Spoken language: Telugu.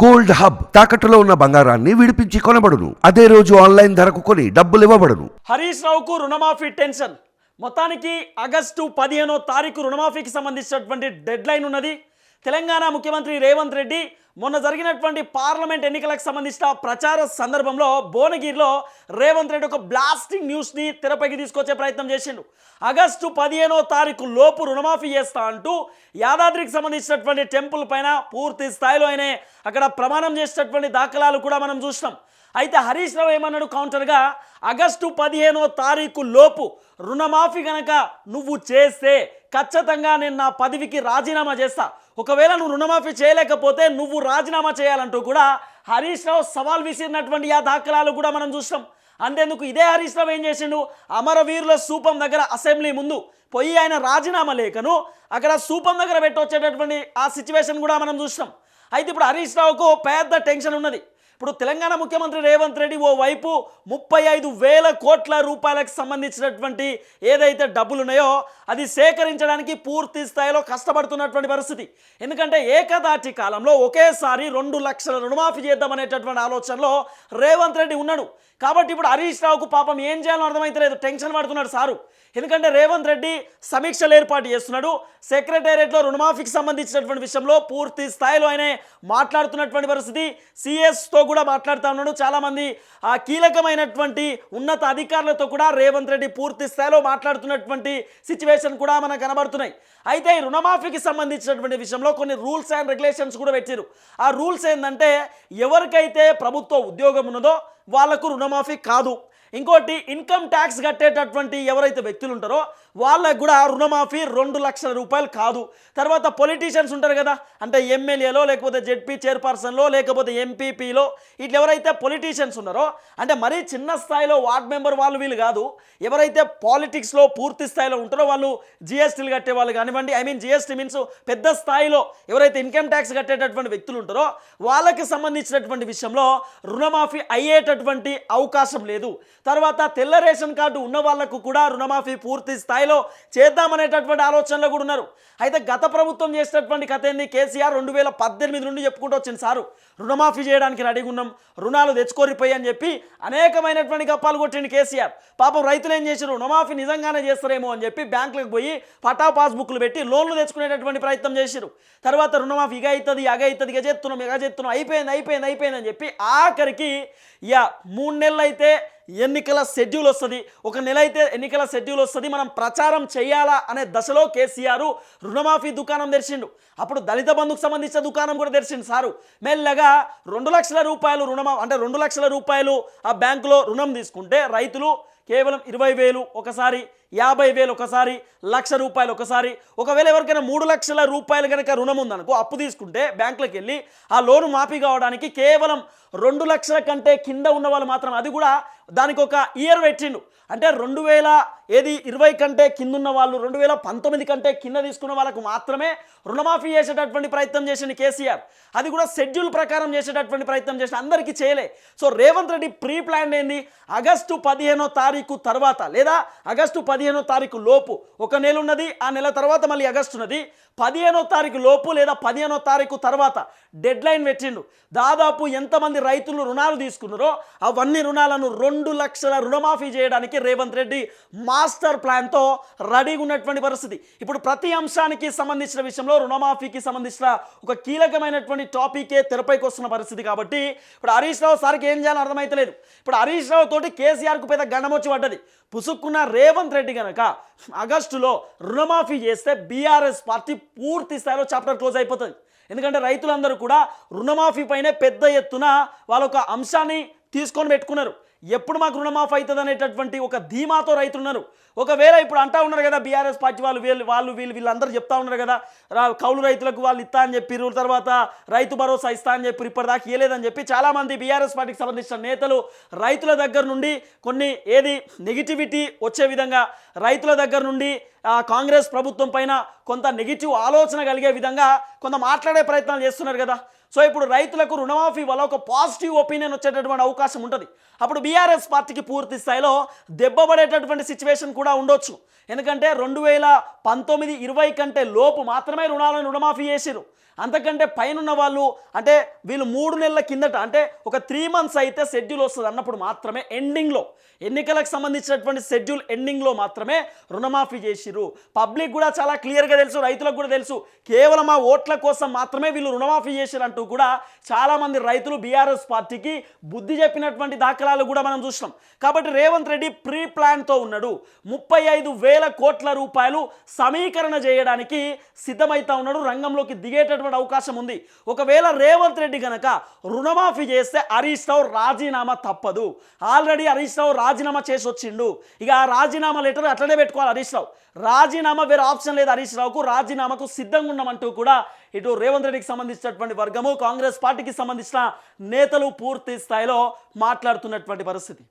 గోల్డ్ హబ్ తాకట్టులో ఉన్న బంగారాన్ని విడిపించి కొనబడును. అదే రోజు ఆన్లైన్ ధరకు కొని డబ్బులు ఇవ్వబడును. హరీష్ రావుకు రుణమాఫీ టెన్షన్. మొత్తానికి ఆగస్టు పదిహేనో తారీఖు రుణమాఫీకి సంబంధించినటువంటి డెడ్ లైన్ ఉన్నది. తెలంగాణ ముఖ్యమంత్రి రేవంత్ రెడ్డి మొన్న జరిగినటువంటి పార్లమెంట్ ఎన్నికలకు సంబంధించిన ప్రచార సందర్భంలో భువనగిరిలో రేవంత్ రెడ్డి ఒక బ్లాస్టింగ్ న్యూస్ని తెరపైకి తీసుకొచ్చే ప్రయత్నం చేసిండు. ఆగస్టు పదిహేనో తారీఖు లోపు రుణమాఫీ చేస్తా అంటూ యాదాద్రికి సంబంధించినటువంటి టెంపుల్ పైన పూర్తి స్థాయిలో ఆయనే అక్కడ ప్రమాణం చేసినటువంటి దాఖలాలు కూడా మనం చూసినాం. అయితే హరీష్ రావు ఏమన్నాడు కౌంటర్గా ఆగస్టు పదిహేనో తారీఖు లోపు రుణమాఫీ గనక నువ్వు చేస్తే ఖచ్చితంగా నేను నా పదవికి రాజీనామా చేస్తా. ఒకవేళ నువ్వు రుణమాఫీ చేయలేకపోతే నువ్వు రాజీనామా చేయాలంటూ కూడా హరీష్ రావు సవాల్ విసిరినటువంటి ఆ దాఖలాలు కూడా మనం చూసినాం అంతేందుకు ఇదే హరీష్ రావు ఏం చేసిండు? అమరవీరుల సూపం దగ్గర అసెంబ్లీ ముందు పోయి ఆయన రాజీనామా లేఖను అక్కడ సూపం దగ్గర పెట్టొచ్చేటటువంటి ఆ సిచ్యువేషన్ కూడా మనం చూసినాం అయితే ఇప్పుడు హరీష్ రావుకు పెద్ద టెన్షన్ ఉన్నది. ఇప్పుడు తెలంగాణ ముఖ్యమంత్రి రేవంత్ రెడ్డి ఓ వైపు ముప్పై ఐదు వేల కోట్ల రూపాయలకు సంబంధించినటువంటి ఏదైతే డబ్బులు ఉన్నాయో అది సేకరించడానికి పూర్తి స్థాయిలో కష్టపడుతున్నటువంటి పరిస్థితి. ఎందుకంటే ఏకదాటి కాలంలో ఒకేసారి రెండు లక్షల రుణమాఫీ చేద్దామనేటటువంటి ఆలోచనలో రేవంత్ రెడ్డి ఉన్నాడు. కాబట్టి ఇప్పుడు హరీష్ రావుకు పాపం ఏం చేయాలో అర్థమైతలేదు. టెన్షన్ పడుతున్నాడు సారు. ఎందుకంటే రేవంత్ రెడ్డి సమీక్షలు ఏర్పాటు చేస్తున్నాడు. సెక్రటేరియట్లో రుణమాఫీకి సంబంధించినటువంటి విషయంలో పూర్తి స్థాయిలో ఆయన మాట్లాడుతున్నటువంటి పరిస్థితి. సిఎస్తో కూడా మాట్లాడుతూ ఉన్నాడు. చాలామంది ఆ కీలకమైనటువంటి ఉన్నత అధికారులతో కూడా రేవంత్ రెడ్డి పూర్తి స్థాయిలో మాట్లాడుతున్నటువంటి సిచ్యువేషన్ కూడా మనకు కనబడుతున్నాయి. అయితే ఈ రుణమాఫీకి సంబంధించినటువంటి విషయంలో కొన్ని రూల్స్ అండ్ రెగ్యులేషన్స్ కూడా పెట్టారు. ఆ రూల్స్ ఏంటంటే ఎవరికైతే ప్రభుత్వ ఉద్యోగం ఉన్నదో వాళ్ళకు రుణమాఫీ కాదు. ఇంకోటి ఇన్కమ్ ట్యాక్స్ కట్టేటటువంటి ఎవరైతే వ్యక్తులు ఉంటారో వాళ్ళకు కూడా రుణమాఫీ రెండు లక్షల రూపాయలు కాదు. తర్వాత పొలిటీషియన్స్ ఉంటారు కదా అంటే ఎమ్మెల్యేలో లేకపోతే జెడ్పీ చైర్పర్సన్లో లేకపోతే ఎంపీపీలో ఇట్లా ఎవరైతే పొలిటీషియన్స్ ఉన్నారో అంటే మరీ చిన్న స్థాయిలో వార్డ్ మెంబర్ వాళ్ళు వీళ్ళు కాదు ఎవరైతే పాలిటిక్స్లో పూర్తి స్థాయిలో ఉంటారో వాళ్ళు జిఎస్టీలు కట్టే వాళ్ళు కానివ్వండి ఐ మీన్ జిఎస్టీ మీన్స్ పెద్ద స్థాయిలో ఎవరైతే ఇన్కమ్ ట్యాక్స్ కట్టేటటువంటి వ్యక్తులు ఉంటారో వాళ్ళకి సంబంధించినటువంటి విషయంలో రుణమాఫీ అయ్యేటటువంటి అవకాశం లేదు. తర్వాత తెల్ల రేషన్ కార్డు ఉన్న వాళ్ళకు కూడా రుణమాఫీ పూర్తి స్థాయి స్థాయిలో చేద్దామనేటటువంటి ఆలోచనలో కూడా ఉన్నారు. అయితే గత ప్రభుత్వం చేసినటువంటి కథ ఏంది? కేసీఆర్ రెండు వేల పద్దెనిమిది నుండి చెప్పుకుంటూ వచ్చింది. సారు రుణమాఫీ చేయడానికి రెడీగా ఉన్నాం. రుణాలు తెచ్చుకోరిపోయి అని చెప్పి అనేకమైనటువంటి గప్పాలు కొట్టింది కేసీఆర్. పాపం రైతులు ఏం చేశారు రుణమాఫీ నిజంగానే చేస్తారేమో అని చెప్పి బ్యాంకులకు పోయి పటా పాస్బుక్లు పెట్టి లోన్లు తెచ్చుకునేటటువంటి ప్రయత్నం చేశారు తర్వాత రుణమాఫీ ఇక అవుతుంది అగ అవుతుంది ఇక చేస్తున్నాం ఇక చేస్తున్నాం అయిపోయింది అయిపోయింది అయిపోయింది అని చెప్పి ఆఖరికి ఇక మూడు నెలలు అయితే ఎన్నికల షెడ్యూల్ వస్తుంది. ఒక నెల అయితే ఎన్నికల షెడ్యూల్ వస్తుంది. మనం ప్రచారం చేయాలా అనే దశలో కేసీఆర్ రుణమాఫీ దుకాణం తెరిచిండు. అప్పుడు దళిత బంధుకు సంబంధించిన దుకాణం కూడా తెరిచిండు సారు. మెల్లగా రెండు లక్షల రూపాయలు రుణమా అంటే రెండు లక్షల రూపాయలు ఆ బ్యాంకులో రుణం తీసుకుంటే రైతులు కేవలం ఇరవై వేలు ఒకసారి యాభై వేలు ఒకసారి లక్ష రూపాయలు ఒకసారి. ఒకవేళ ఎవరికైనా మూడు లక్షల రూపాయలు కనుక రుణం ఉందనుకో అప్పు తీసుకుంటే బ్యాంకులకు వెళ్ళి ఆ లోను మాఫీ కావడానికి కేవలం రెండు లక్షల కంటే కింద ఉన్న వాళ్ళు మాత్రం అది కూడా దానికి ఒక ఇయర్ పెట్టిండు. అంటే రెండు వేల ఏది ఇరవై కంటే కింద ఉన్న వాళ్ళు రెండు వేల పంతొమ్మిది కంటే కింద తీసుకున్న వాళ్ళకు మాత్రమే రుణమాఫీ చేసేటటువంటి ప్రయత్నం చేసింది కేసీఆర్. అది కూడా షెడ్యూల్ ప్రకారం చేసేటటువంటి ప్రయత్నం చేసిన అందరికీ చేయలే. So Revanth Reddy pre plan ఏంది? ఆగస్టు పదిహేనో తారీఖు తర్వాత లేదా ఆగస్టు పదిహేనో తారీఖు లోపు. ఒక నెల ఉన్నది ఆ నెల తర్వాత మళ్ళీ ఆగస్టు ఉన్నది. పదిహేనో తారీఖు లోపు లేదా పదిహేనో తారీఖు తర్వాత డెడ్ లైన్ పెట్టిండు. దాదాపు ఎంతమంది రైతులు రుణాలు తీసుకున్నారో అవన్నీ రుణాలను రెండు లక్షల రుణమాఫీ చేయడానికి రేవంత్ రెడ్డి మాస్టర్ ప్లాన్తో రెడీగా ఉన్నటువంటి పరిస్థితి. ఇప్పుడు ప్రతి అంశానికి సంబంధించిన విషయంలో రుణమాఫీకి సంబంధించిన ఒక కీలకమైనటువంటి టాపికే తెరపైకి వస్తున్న పరిస్థితి కాబట్టి ఇప్పుడు హరీష్ రావు సార్కి ఏం చేయాలో అర్థమైతలేదు. ఇప్పుడు హరీష్ రావు తోటి కేసీఆర్కు పెద్ద గండం పడ్డది. పుసుక్కున్న రేవంత్ రెడ్డి గనక ఆగస్టులో రుణమాఫీ చేస్తే బీఆర్ఎస్ పార్టీ పూర్తి స్థాయిలో చాప్టర్ క్లోజ్ అయిపోతుంది. ఎందుకంటే రైతులందరూ కూడా రుణమాఫీ పైనే పెద్ద ఎత్తున వాళ్ళొక అంశాన్ని తీసుకొని పెట్టుకున్నారు. ఎప్పుడు మాకు రుణమాఫీ అవుతుంది అనేటటువంటి ఒక ధీమాతో రైతులు ఉన్నారు ఒకవేళ ఇప్పుడు అంటా ఉన్నారు కదా బీఆర్ఎస్ పార్టీ వాళ్ళు వీళ్ళు వాళ్ళు వీళ్ళు వీళ్ళందరూ చెప్తా ఉన్నారు కదా రా- కౌలు రైతులకు వాళ్ళు ఇస్తా అని చెప్పిర్రు తర్వాత రైతు భరోసా ఇస్తా అని చెప్పి ఇప్పటిదాకా ఇవ్వలేదని చెప్పి చాలామంది బీఆర్ఎస్ పార్టీకి సంబంధించిన నేతలు రైతుల దగ్గర నుండి కొన్ని ఏది నెగిటివిటీ వచ్చే విధంగా రైతుల దగ్గర నుండి కాంగ్రెస్ ప్రభుత్వం పైన కొంత నెగిటివ్ ఆలోచన కలిగే విధంగా కొంత మాట్లాడే ప్రయత్నాలు చేస్తున్నారు కదా. సో ఇప్పుడు రైతులకు రుణమాఫీ వల్ల ఒక పాజిటివ్ ఒపీనియన్ వచ్చేటటువంటి అవకాశం ఉంటుంది. అప్పుడు బీఆర్ఎస్ పార్టీకి పూర్తి స్థాయిలో దెబ్బపడేటటువంటి సిచ్యువేషన్ కూడా ఉండొచ్చు. ఎందుకంటే రెండు వేల పంతొమ్మిది ఇరవై కంటే లోపు మాత్రమే రుణాలను రుణమాఫీ చేసిరు అంతకంటే పైన వాళ్ళు అంటే వీళ్ళు మూడు నెలల కిందట అంటే ఒక త్రీ మంత్స్ అయితే షెడ్యూల్ వస్తుంది అన్నప్పుడు మాత్రమే ఎండింగ్లో. ఎన్నికలకు సంబంధించినటువంటి షెడ్యూల్ ఎండింగ్లో మాత్రమే రుణమాఫీ చేసిర్రు పబ్లిక్ కూడా చాలా క్లియర్గా తెలుసు రైతులకు కూడా తెలుసు. కేవలం ఆ ఓట్ల కోసం మాత్రమే వీళ్ళు రుణమాఫీ చేసిరంటూ కూడా చాలామంది రైతులు బీఆర్ఎస్ పార్టీకి బుద్ధి చెప్పినటువంటి దాఖలాలు కూడా మనం చూసినాం. కాబట్టి రేవంత్ రెడ్డి ప్రీ ప్లాన్తో ఉన్నాడు. ముప్పై ఐదు వేల కోట్ల రూపాయలు సమీకరణ చేయడానికి సిద్ధమవుతా ఉన్నాడు. రంగంలోకి దిగేటటువంటి అవకాశం ఉంది. ఒకవేళ రేవంత్ రెడ్డి గనక రుణమాఫీ చేస్తే హరీష్ రావు రాజీనామా తప్పదు. ఆల్రెడీ హరీష్ రావు రాజీనామా చేసి వచ్చిండు ఇక ఆ రాజీనామా లెటర్ అట్లనే పెట్టుకోవాలి హరీష్ రావు. రాజీనామా వేరే ఆప్షన్ లేదు హరీష్ రావుకు రాజీనామాకు సిద్ధంగా ఉండమంటూ కూడా ఇటు రేవంత్ రెడ్డికి సంబంధించినటువంటి వర్గము కాంగ్రెస్ పార్టీకి సంబంధించిన నేతలు పూర్తి స్థాయిలో మాట్లాడుతున్నటువంటి పరిస్థితి.